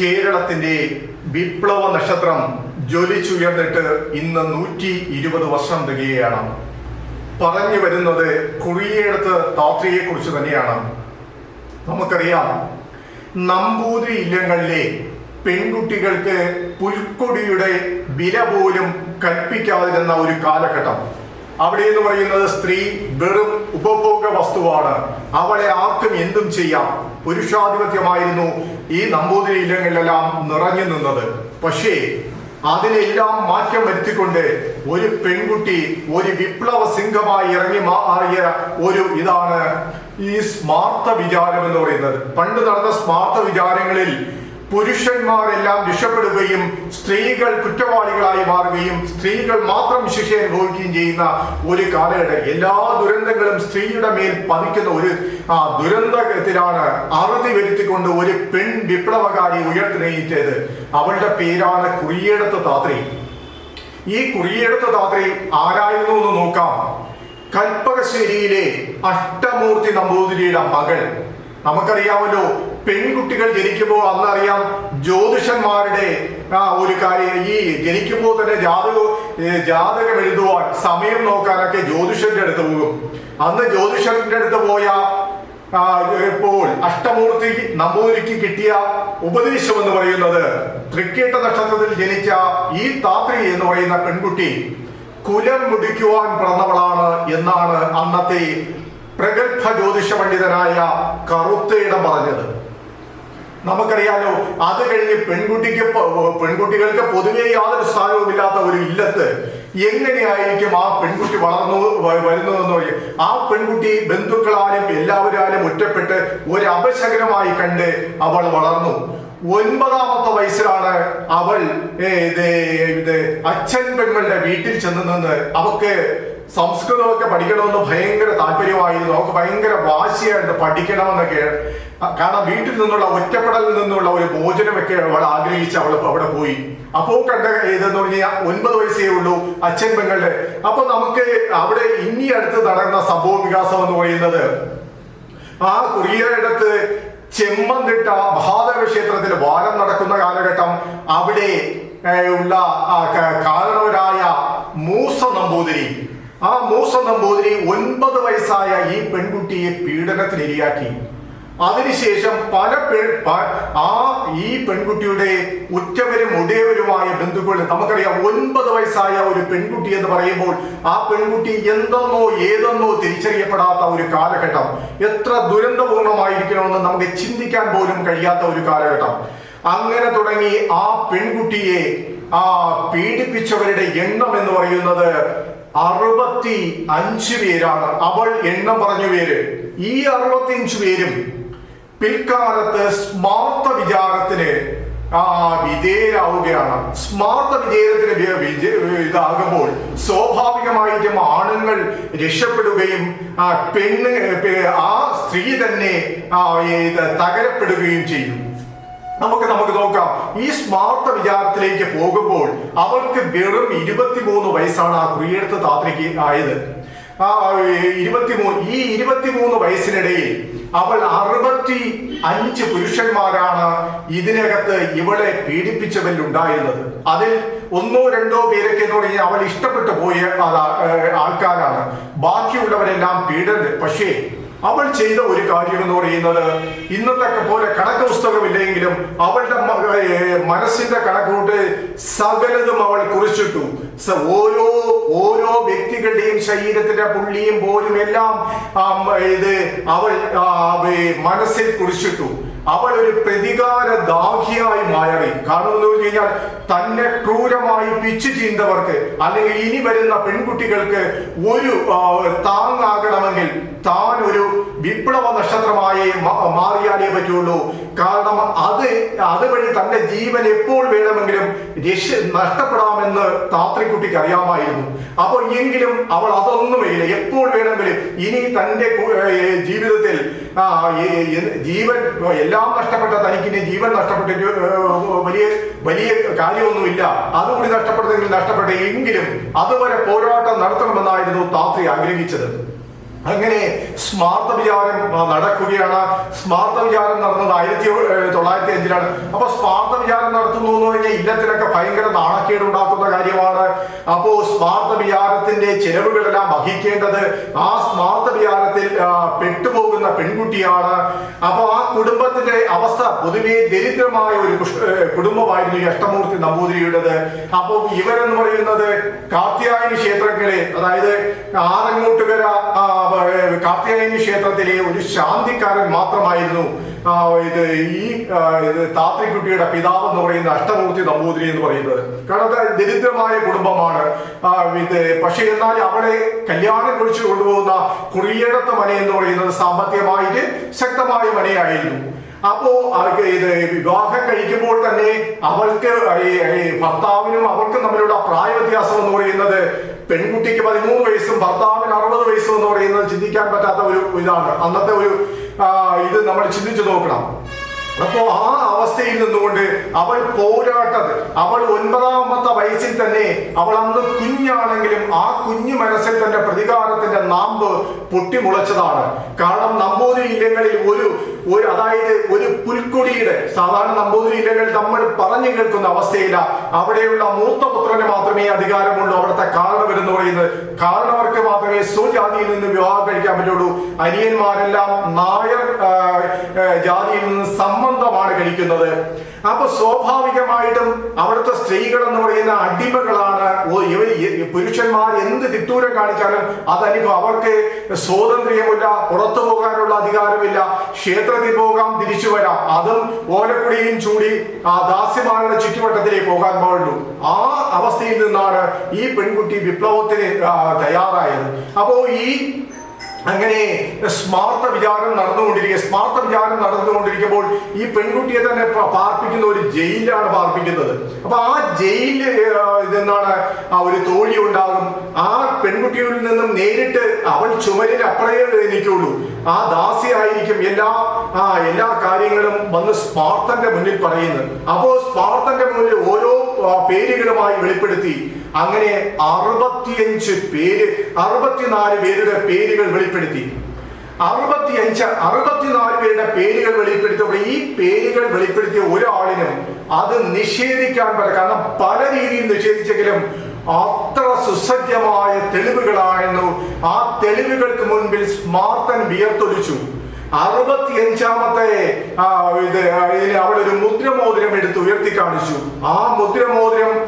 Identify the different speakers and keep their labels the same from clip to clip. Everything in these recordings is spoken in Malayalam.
Speaker 1: കേരളത്തിന്റെ വിപ്ലവ നക്ഷത്രം ജ്വലിച്ചുയർന്നിട്ട് ഇന്ന് നൂറ്റി ഇരുപത് വർഷം തികയാണ് പറഞ്ഞു വരുന്നത് കുറിയെടുത്ത് താത്രിയെ കുറിച്ച് തന്നെയാണ്. നമുക്കറിയാം നമ്പൂതിരി ഇല്ലങ്ങളിലെ പെൺകുട്ടികൾക്ക് പുൽക്കൊടിയുടെ വില പോലും കൽപ്പിക്കാതിരുന്ന ഒരു കാലഘട്ടം. അവിടെ എന്ന് പറയുന്നത് സ്ത്രീ വെറും ഉപഭോഗ വസ്തുവാണ്. അവളെ ആർക്കും എന്തും ചെയ്യാം. പുരുഷാധിപത്യമായിരുന്നു ഈ നമ്പൂതിരി ഇല്ലങ്ങളിലെല്ലാം നിറഞ്ഞു നിന്നത്. പക്ഷേ അതിനെല്ലാം മാറ്റം വരുത്തിക്കൊണ്ട് ഒരു പെൺകുട്ടി ഒരു വിപ്ലവ സിംഹമായി ഇറങ്ങി മാറിയ ഒരു ഇതാണ് ഈ സ്മാർത്ഥ വിചാരം എന്ന് പറയുന്നത്. പണ്ട് നടന്ന സ്മാർത്ഥ വിചാരങ്ങളിൽ പുരുഷന്മാരെല്ലാം രക്ഷപ്പെടുകയും സ്ത്രീകൾ കുറ്റവാളികളായി മാറുകയും സ്ത്രീകൾ മാത്രം ശിക്ഷ അനുഭവിക്കുകയും ചെയ്യുന്ന ഒരു കാലഘട്ടം. എല്ലാ ദുരന്തങ്ങളും സ്ത്രീയുടെ മേൽ പതിക്കുന്ന ഒരു ആ ദുരന്തത്തിലാണ് അറുതി വരുത്തിക്കൊണ്ട് ഒരു പെൺ വിപ്ലവകാരി ഉയർത്തിനേറ്റത് അവളുടെ പേരാണ് കുറിയെടുത്ത താത്രി. ഈ കുറിയെടുത്ത താത്രി ആരായിരുന്നു എന്ന് നോക്കാം. കൽപ്പകശ്ശേരിയിലെ അഷ്ടമൂർത്തി നമ്പൂതിരിയുടെ മകൾ. നമുക്കറിയാമല്ലോ പെൺകുട്ടികൾ ജനിക്കുമ്പോൾ അന്നറിയാം ജ്യോതിഷന്മാരുടെ ആ ഒരു കാര്യം ഈ ജനിക്കുമ്പോൾ തന്നെ ജാതക ജാതകം എഴുതുവാൻ സമയം നോക്കാനൊക്കെ ജ്യോതിഷന്റെ അടുത്ത് പോകും. അന്ന് ജ്യോതിഷന്റെ അടുത്ത് പോയ ഇപ്പോൾ അഷ്ടമൂർത്തി നമ്പൂതിരിക്ക് കിട്ടിയ ഉപദേശം എന്ന് പറയുന്നത് തൃക്കേട്ട നക്ഷത്രത്തിൽ ജനിച്ച ഈ താത്രി എന്ന് പറയുന്ന പെൺകുട്ടി കുലം മുടിക്കുവാൻ പിറന്നവളാണ് എന്നാണ് അന്നത്തെ പ്രഗത്ഭ ജ്യോതിഷ പണ്ഡിതനായ കറുത്തയിടം പറഞ്ഞത്. നമുക്കറിയാലോ അത് കഴിഞ്ഞ് പെൺകുട്ടിക്ക് പെൺകുട്ടികൾക്ക് പൊതുവെ യാതൊരു സ്ഥാനവുമില്ലാത്ത ഒരു ഇല്ലത്ത് എങ്ങനെയായിരിക്കും ആ പെൺകുട്ടി വളർന്നു വരുന്നതെന്ന് പറയും ആ പെൺകുട്ടി ബന്ധുക്കളാലും എല്ലാവരാലും ഒറ്റപ്പെട്ട് ഒരു അപശകനമായി കണ്ട് അവൾ വളർന്നു. ഒൻപതാമത്തെ വയസ്സിലാണ് അവൾ ഇത് അച്ഛൻ പെങ്ങളുടെ വീട്ടിൽ ചെന്ന് നിന്ന് അവക്ക് സംസ്കൃതമൊക്കെ പഠിക്കണമെന്ന് ഭയങ്കര താല്പര്യമായിരുന്നു. അവർക്ക് ഭയങ്കര വാശിയായിരുന്നു പഠിക്കണമെന്നൊക്കെ. കാരണം വീട്ടിൽ നിന്നുള്ള ഒറ്റപ്പെടലിൽ നിന്നുള്ള ഒരു മോചനമൊക്കെ അവൾ ആഗ്രഹിച്ച് അവൾ അവിടെ പോയി. അപ്പോ കണ്ട ഇതെന്ന് പറഞ്ഞാൽ ഒൻപത് വയസ്സേ ഉള്ളൂ അച്ഛൻ പെങ്ങളുടെ അപ്പൊ നമുക്ക് അവിടെ ഇനി അടുത്ത് നടന്ന സംഭവ വികാസം എന്ന് പറയുന്നത് ആ കുറിയയിടത്ത് ചെമ്മന്തിട്ട മഹാദേവ ക്ഷേത്രത്തിൽ വാരം നടക്കുന്ന കാലഘട്ടം അവിടെ ഉള്ള കാരണവരായ മൂസ നമ്പൂതിരി. ആ മൂസ നമ്പൂതിരി ഒൻപത് വയസ്സായ ഈ പെൺകുട്ടിയെ പീഡനത്തിന് ഇരയാക്കി. അതിനുശേഷം പല ആ ഈ പെൺകുട്ടിയുടെ ഉറ്റവരും ഉടയവരുമായ ബന്ധുക്കൾ നമുക്കറിയാം ഒൻപത് വയസ്സായ ഒരു പെൺകുട്ടി എന്ന് പറയുമ്പോൾ ആ പെൺകുട്ടി എന്തെന്നോ ഏതെന്നോ തിരിച്ചറിയപ്പെടാത്ത ഒരു കാലഘട്ടം. എത്ര ദുരന്തപൂർണമായിരിക്കണമെന്ന് നമുക്ക് ചിന്തിക്കാൻ പോലും കഴിയാത്ത ഒരു കാലഘട്ടം. അങ്ങനെ തുടങ്ങി ആ പെൺകുട്ടിയെ ആ പീഡിപ്പിച്ചവരുടെ എണ്ണം എന്ന് പറയുന്നത് അറുപത്തി അഞ്ച് പേരാണ്. അവൾ എണ്ണം പറഞ്ഞു പേര്. ഈ അറുപത്തി അഞ്ച് പേരും പിൽക്കാലത്ത് സ്മാർത്ത വിചാരത്തിന് ആ വിധേയരാവുകയാണ്. സ്മാർത്ത വിജയത്തിന് ഇതാകുമ്പോൾ സ്വാഭാവികമായിട്ടും ആണുങ്ങൾ രക്ഷപ്പെടുകയും ആ പെണ്ണ് ആ സ്ത്രീ തന്നെ തകരപ്പെടുകയും ചെയ്യും. നമുക്ക് നമുക്ക് നോക്കാം. ഈ സ്മാർത്ത വിചാരത്തിലേക്ക് പോകുമ്പോൾ അവൾക്ക് വെറും ഇരുപത്തിമൂന്ന് വയസ്സാണ് ആ കുറിയെടുത്ത താത്രിക്ക് ആയത്. ആ ഇരുപത്തിമൂന്ന് ഈ ഇരുപത്തിമൂന്ന് വയസ്സിനിടയിൽ അവൾ അറുപത്തി അഞ്ച് പുരുഷന്മാരാണ് ഇതിനകത്ത് ഇവളെ പീഡിപ്പിച്ചവരിൽ ഉണ്ടായിരുന്നത്. അതിൽ ഒന്നോ രണ്ടോ പേരൊക്കെ എന്ന് പറഞ്ഞാൽ അവൾ ഇഷ്ടപ്പെട്ടു പോയ ആൾക്കാരാണ്. ബാക്കിയുള്ളവരെല്ലാം പീഡന പക്ഷേ അവൾ ചെയ്ത ഒരു കാര്യം എന്ന് പറയുന്നത് ഇന്നത്തെ പോലെ കണക്ക് പുസ്തകമില്ലെങ്കിലും അവളുടെ മനസ്സിന്റെ കണക്കുകൂട്ട് സകലതും അവൾ കുറിച്ചിട്ടു. ഓരോ ഓരോ വ്യക്തികളുടെയും ശരീരത്തിന്റെ പുള്ളിയും പോലും എല്ലാം ഇത് അവൾ മനസ്സിൽ കുറിച്ചിട്ടു. അവൾ ഒരു പ്രതികാര ദാഹിയായി മാറി. കാരണം എന്ന് കഴിഞ്ഞാൽ തന്നെ ക്രൂരമായി പിച്ചു ചീന്തവർക്ക് അല്ലെങ്കിൽ ഇനി വരുന്ന പെൺകുട്ടികൾക്ക് ഒരു താങ്ങാകണമെങ്കിൽ താൻ ഒരു വിപ്ലവ നക്ഷത്രമായി മാറിയാലേ പറ്റുള്ളൂ. കാരണം അത് അതുവഴി തന്റെ ജീവൻ എപ്പോൾ വേണമെങ്കിലും രക്ഷ നഷ്ടപ്പെടാമെന്ന് താത്രിക്കുട്ടിക്ക് അറിയാമായിരുന്നു. അപ്പോൾ എങ്കിലും അവൾ അതൊന്നുമില്ല എപ്പോൾ വേണമെങ്കിലും ഇനി തന്റെ ജീവിതത്തിൽ ജീവൻ എല്ലാം നഷ്ടപ്പെട്ട തനിക്ക് ഇനി ജീവൻ നഷ്ടപ്പെട്ടിട്ട് വലിയ വലിയ കാര്യമൊന്നുമില്ല. അതുകൂടി നഷ്ടപ്പെട്ടെങ്കിൽ നഷ്ടപ്പെട്ട എങ്കിലും അതുവരെ പോരാട്ടം നടത്തണമെന്നായിരുന്നു താത്രി ആഗ്രഹിച്ചത്. അങ്ങനെ സ്മാർത്ത വിചാരം നടക്കുകയാണ്. സ്മാർത്ത വിചാരം നടന്നത് ആയിരത്തി തൊള്ളായിരത്തി അഞ്ചിലാണ്. അപ്പൊ സ്മാർത്ത വിചാരം നടത്തുന്നു എന്ന് പറഞ്ഞാൽ ഇല്ലത്തിനൊക്കെ ഭയങ്കര നാണക്കേട് ഉണ്ടാക്കുന്ന കാര്യമാണ്. അപ്പോ സ്മാർത്ത വിചാരത്തിന്റെ ചെലവുകളെല്ലാം വഹിക്കേണ്ടത് ആ സ്മാർത്ത വിചാരത്തിൽ ആ, പെട്ടുപോകുന്ന പെൺകുട്ടിയാണ്. അപ്പൊ ആ കുടുംബത്തിന്റെ അവസ്ഥ പൊതുവെ ദരിദ്രമായ ഒരു കുടുംബമായിരുന്നു ഈ അഷ്ടമൂർത്തി നമ്പൂതിരിയുടേത്. അപ്പോൾ ഇവരെന്ന് പറയുന്നത് കാർത്യായനി ക്ഷേത്രങ്ങളെ അതായത് ആറങ്ങോട്ടുകര കാർത്യായനി ക്ഷേത്രത്തിലെ ഒരു ശാന്തിക്കാരൻ മാത്രമായിരുന്നു. ഇത് ഈ ഇത് താത്രിക്കുട്ടിയുടെ പിതാവ് എന്ന് പറയുന്ന അഷ്ടമൂർത്തി നമ്പൂതിരി എന്ന് പറയുന്നത്. കാരണം ദരിദ്രമായ കുടുംബമാണ്. ഇത് പക്ഷേ എന്നാൽ അവളെ കല്യാണം കുറിച്ച് കൊണ്ടുപോകുന്ന കുറിയടത്ത മന എന്ന് പറയുന്നത് സാമ്പത്തികമായിട്ട് ശക്തമായ മനയായിരുന്നു. അപ്പോ അവർക്ക് ഇത് വിവാഹം കഴിക്കുമ്പോൾ തന്നെ അവൾക്ക് ഭർത്താവിനും അവർക്കും തമ്മിലുള്ള പ്രായ വ്യത്യാസം എന്ന് പറയുന്നത് പെൺകുട്ടിക്ക് പതിമൂന്ന് വയസ്സും ഭർത്താവിന് അറുപത് വയസ്സും എന്ന് പറയുന്നത് ചിന്തിക്കാൻ പറ്റാത്ത ഒരു ഇതാണ്. അന്നത്തെ ഒരു ഇത് നമ്മൾ ചിന്തിച്ചു നോക്കണം. അപ്പോ ആ അവസ്ഥയിൽ നിന്നുകൊണ്ട് അവൾ പോരാട്ടത് അവൾ ഒൻപതാമത്തെ വയസ്സിൽ തന്നെ അവൾ അന്ന് കുഞ്ഞാണെങ്കിലും ആ കുഞ്ഞു മനസ്സിൽ തന്നെ പ്രതികാരത്തിന്റെ നാമ്പ് പൊട്ടിമുളച്ചതാണ്. കാരണം നമ്പൂതിരി ഇല്ലങ്ങളിൽ ഒരു ഒരു അതായത് ഒരു പുൽക്കൊടിയുടെ സാധാരണ നമ്പൂതിരി ഇല്ലങ്ങൾ നമ്മൾ പറഞ്ഞു കേൾക്കുന്ന അവസ്ഥയില്ല അവിടെയുള്ള മൂത്ത പുത്രന് മാത്രമേ അധികാരമുള്ളൂ. അവിടുത്തെ കാരണവർ എന്ന് പറയുന്നത്. കാരണവർക്ക് മാത്രമേ സ്വജാതിയിൽ നിന്ന് വിവാഹം കഴിക്കാൻ പറ്റുള്ളൂ. അനിയന്മാരെല്ലാം നായർ ജാതിയിൽ നിന്ന് സംബന്ധമാണ് കഴിക്കുന്നത്. അപ്പൊ സ്വാഭാവികമായിട്ടും അവിടുത്തെ സ്ത്രീകൾ എന്ന് പറയുന്ന അടിമകളാണ്. പുരുഷന്മാർ എന്ത് തിട്ടൂരം കാണിച്ചാലും അതനുഭവം അവർക്ക് സ്വാതന്ത്ര്യമില്ല പുറത്തു പോകാനുള്ള അധികാരമില്ല ക്ഷേത്രത്തിൽ പോകാം തിരിച്ചു വരാം. അതും ഓലക്കുടിയും ചൂടി ആ ദാസ്യമാരുടെ ചുറ്റുവട്ടത്തിലേ പോകാൻ പാടുള്ളൂ. ആ അവസ്ഥയിൽ നിന്നാണ് ഈ പെൺകുട്ടി വിപ്ലവത്തിന് തയ്യാറായത്. അപ്പോ ഈ അങ്ങനെ സ്മാർത്ത വിചാരം നടന്നുകൊണ്ടിരിക്കുക. സ്മാർത്ത വിചാരം നടന്നുകൊണ്ടിരിക്കുമ്പോൾ ഈ പെൺകുട്ടിയെ തന്നെ പാർപ്പിക്കുന്ന ഒരു ജയിലാണ് പാർപ്പിക്കുന്നത്. അപ്പൊ ആ ജയിലിൽ ഇതെന്താണ്? ആ ഒരു തോഴി ഉണ്ടാകും. ആ പെൺകുട്ടിയിൽ നിന്നും നേരിട്ട് അവൾ ചുമരിൽ അപ്പറേ നിൽക്കുള്ളൂ ആ ദാസിയായിരിക്കും എല്ലാ ആ എല്ലാ കാര്യങ്ങളും വന്ന് സ്മാർത്ഥന്റെ മുന്നിൽ പറയുന്നത്. അപ്പോ സ്മാർത്ഥന്റെ മുന്നിൽ ഓരോ പേരുകളുമായി വെളിപ്പെടുത്തി. അങ്ങനെ അറുപത്തിയഞ്ച് പേര് അറുപത്തിനാല് പേരുടെ പേരുകൾ വെളിപ്പെടുത്തി. അറുപത്തിയഞ്ച് അറുപത്തിനാല് പേരുടെ പേരുകൾ വെളിപ്പെടുത്തിയപ്പോൾ ഈ പേരുകൾ വെളിപ്പെടുത്തിയ ഒരാളിനും അത് നിഷേധിക്കാൻ പറ്റില്ല. കാരണം പല രീതിയിൽ നിഷേധിച്ചെങ്കിലും അത്ര സുസജ്ജമായ തെളിവുകളായിരുന്നു. ആ തെളിവുകൾക്ക് മുൻപിൽ സ്മാർത്തൻ വിയർത്തൊലിച്ചു. അറുപത്തിയഞ്ചാമത്തെ ഇത് അവിടെ ഒരു മുദ്രമോതിരം എടുത്ത് ഉയർത്തി കാണിച്ചു. ആ മുദ്രമോതിരം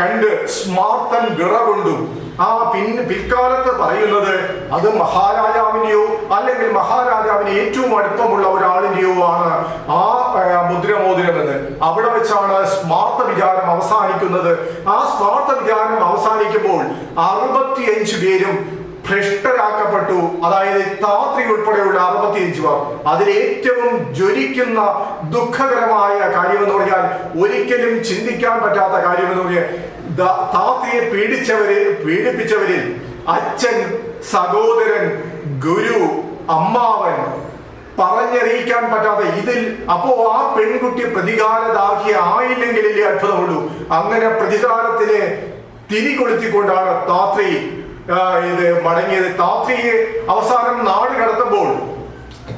Speaker 1: കണ്ട് സ്മാർത്തൻ വിറകൊണ്ടു. ആ പിന്നെ പിൽക്കാലത്ത് പറയുന്നത് അത് മഹാരാജാവിന്റെയോ അല്ലെങ്കിൽ മഹാരാജാവിന് ഏറ്റവും അടുപ്പമുള്ള ഒരാളിന്റെയോ ആണ്. ആ, മുദ്രമോതിരം എന്ന്. അവിടെ വെച്ചാണ് സ്മാർത്ത വിചാരം അവസാനിക്കുന്നത്. ആ സ്മാർത്ത വിചാരം അവസാനിക്കുമ്പോൾ അറുപത്തിയഞ്ച് പേരും ഭ്രഷ്ടരാക്കപ്പെട്ടു. അതായത് താത്രി ഉൾപ്പെടെയുള്ള അറുപത്തിയഞ്ച് പേർ. അതിൽ ഏറ്റവും ജ്വലിക്കുന്ന ദുഃഖകരമായ കാര്യമെന്ന് പറഞ്ഞാൽ ഒരിക്കലും ചിന്തിക്കാൻ പറ്റാത്ത കാര്യമെന്ന് പറഞ്ഞാൽ ദ- താത്രിയെ പീഡിച്ചവരിൽ പീഡിപ്പിച്ചവരിൽ അച്ഛൻ സഹോദരൻ ഗുരു അമ്മാവൻ പറഞ്ഞറിയിക്കാൻ പറ്റാത്ത ഇതിൽ അപ്പോ ആ പെൺകുട്ടി പ്രതികാരദാഹി ആയില്ലെങ്കിൽ അത്ഭുതമുള്ളൂ. അങ്ങനെ പ്രതികാരത്തിന് തിരികൊളുത്തിക്കൊണ്ടാണ് താത്രി ഇത് മടങ്ങിയത് താത്രിയെ അവസാനം നാട് കടത്തുമ്പോൾ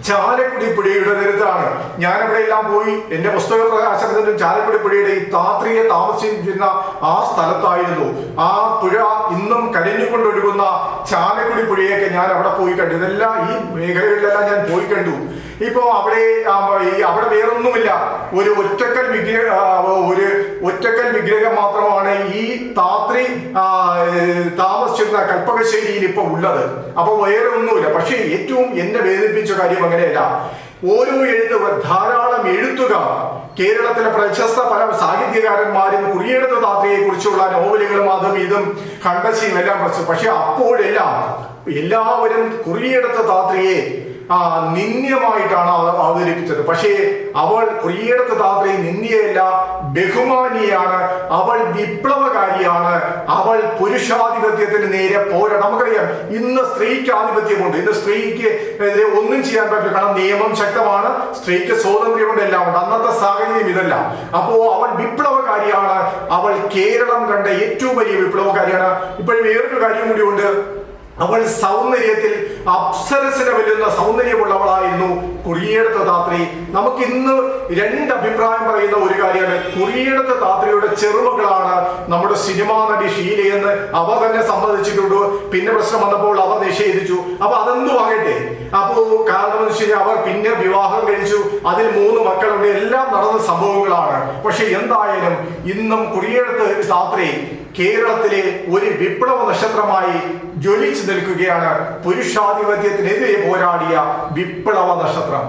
Speaker 1: ചാലക്കുടി പിടിയുടെ ദരിദ്രാണ്. ഞാൻ അവിടെ എല്ലാം പോയി. എന്റെ പുസ്തക പ്രകാശനത്തിലും ചാലക്കുടി പിടിയുടെ ഈ താത്രിയെ താമസിച്ചിരുന്ന ആ സ്ഥലത്തായിരുന്നു. ആ പുഴ ഇന്നും കരഞ്ഞുകൊണ്ടൊഴുകുന്ന ചാലക്കുടി പുഴയൊക്കെ ഞാൻ അവിടെ പോയി കണ്ടു. ഇതെല്ലാം ഈ മേഖലകളിലെല്ലാം ഞാൻ പോയി കണ്ടു. ഇപ്പോ അവിടെ അവിടെ വേറൊന്നുമില്ല. ഒരു ഒറ്റക്കൽ വിഗ്രഹ ഒരു ഒറ്റക്കൽ വിഗ്രഹം മാത്രമാണ് ഈ താത്രി താമസിച്ചിരുന്ന കൽപ്പകശ്ശേരിയിൽ ഇപ്പൊ ഉള്ളത്. അപ്പൊ വേറെ ഒന്നുമില്ല. പക്ഷേ ഏറ്റവും എന്നെ വേദനിപ്പിച്ച കാര്യം അങ്ങനെയല്ല. ഓരോ എഴുത്തുകാർ ധാരാളം എഴുത്തുകാർ കേരളത്തിലെ പ്രശസ്ത പല സാഹിത്യകാരന്മാരും കുറിയെടുത്ത താത്രയെ കുറിച്ചുള്ള നോവലുകളും അതും ഇതും കണ്ടശിയും എല്ലാം പ്രശ്നം പക്ഷെ അപ്പോഴെല്ലാം എല്ലാവരും കുറിയെടുത്ത താത്രയെ നിന്ദ്യമായിട്ടാണ് അവർ അവതരിപ്പിച്ചത്. പക്ഷേ അവൾ കുറിയെടുത്ത താത്രയും നിന്ദ്യയല്ല ബഹുമാനിയാണ്. അവൾ വിപ്ലവകാരിയാണ്. അവൾ പുരുഷാധിപത്യത്തിന് നേരെ പോരാ. നമുക്കറിയാം ഇന്ന് സ്ത്രീക്ക് ആധിപത്യമുണ്ട്. ഇന്ന് സ്ത്രീക്ക് എതിരെ ഒന്നും ചെയ്യാൻ പറ്റില്ല. കാരണം നിയമം ശക്തമാണ്. സ്ത്രീക്ക് സ്വാതന്ത്ര്യമുണ്ട് എല്ലാം ഉണ്ട്. അന്നത്തെ സാഹചര്യം ഇതല്ല. അപ്പോ അവൾ വിപ്ലവകാരിയാണ്. അവൾ കേരളം കണ്ട ഏറ്റവും വലിയ വിപ്ലവകാരിയാണ്. ഇപ്പോഴും വേറൊരു കാര്യം കൂടി ഉണ്ട്. അവൾ സൗന്ദര്യത്തിൽ അപ്സരസിനെ വെല്ലുന്ന സൗന്ദര്യമുള്ളവളായിരുന്നു കുറിയെടുത്ത താത്രി. നമുക്ക് ഇന്ന് രണ്ട് അഭിപ്രായം പറയുന്ന ഒരു കാര്യമാണ്. കുറിയെടുത്ത താത്രിയുടെ ചെറുമകളാണ് നമ്മുടെ സിനിമാ നടി ഷീലയെന്ന് അവർ തന്നെ സമ്മതിച്ചിട്ടുണ്ട്. പിന്നെ പ്രശ്നം വന്നപ്പോൾ അവർ നിഷേധിച്ചു. അപ്പൊ അതെന്തു ആകട്ടെ അപ്പോ കാരണം എന്ന് വെച്ച് കഴിഞ്ഞാൽ അവർ പിന്നെ വിവാഹം അതിൽ മൂന്ന് മക്കളുണ്ട്. എല്ലാം നടന്ന സംഭവങ്ങളാണ്. പക്ഷെ എന്തായാലും ഇന്നും കുടിയേടത്ത് രാത്രി കേരളത്തിലെ ഒരു വിപ്ലവ നക്ഷത്രമായി ജ്വലിച്ചു നിൽക്കുകയാണ്. പുരുഷാധിപത്യത്തിനെതിരെ പോരാടിയ വിപ്ലവ നക്ഷത്രം.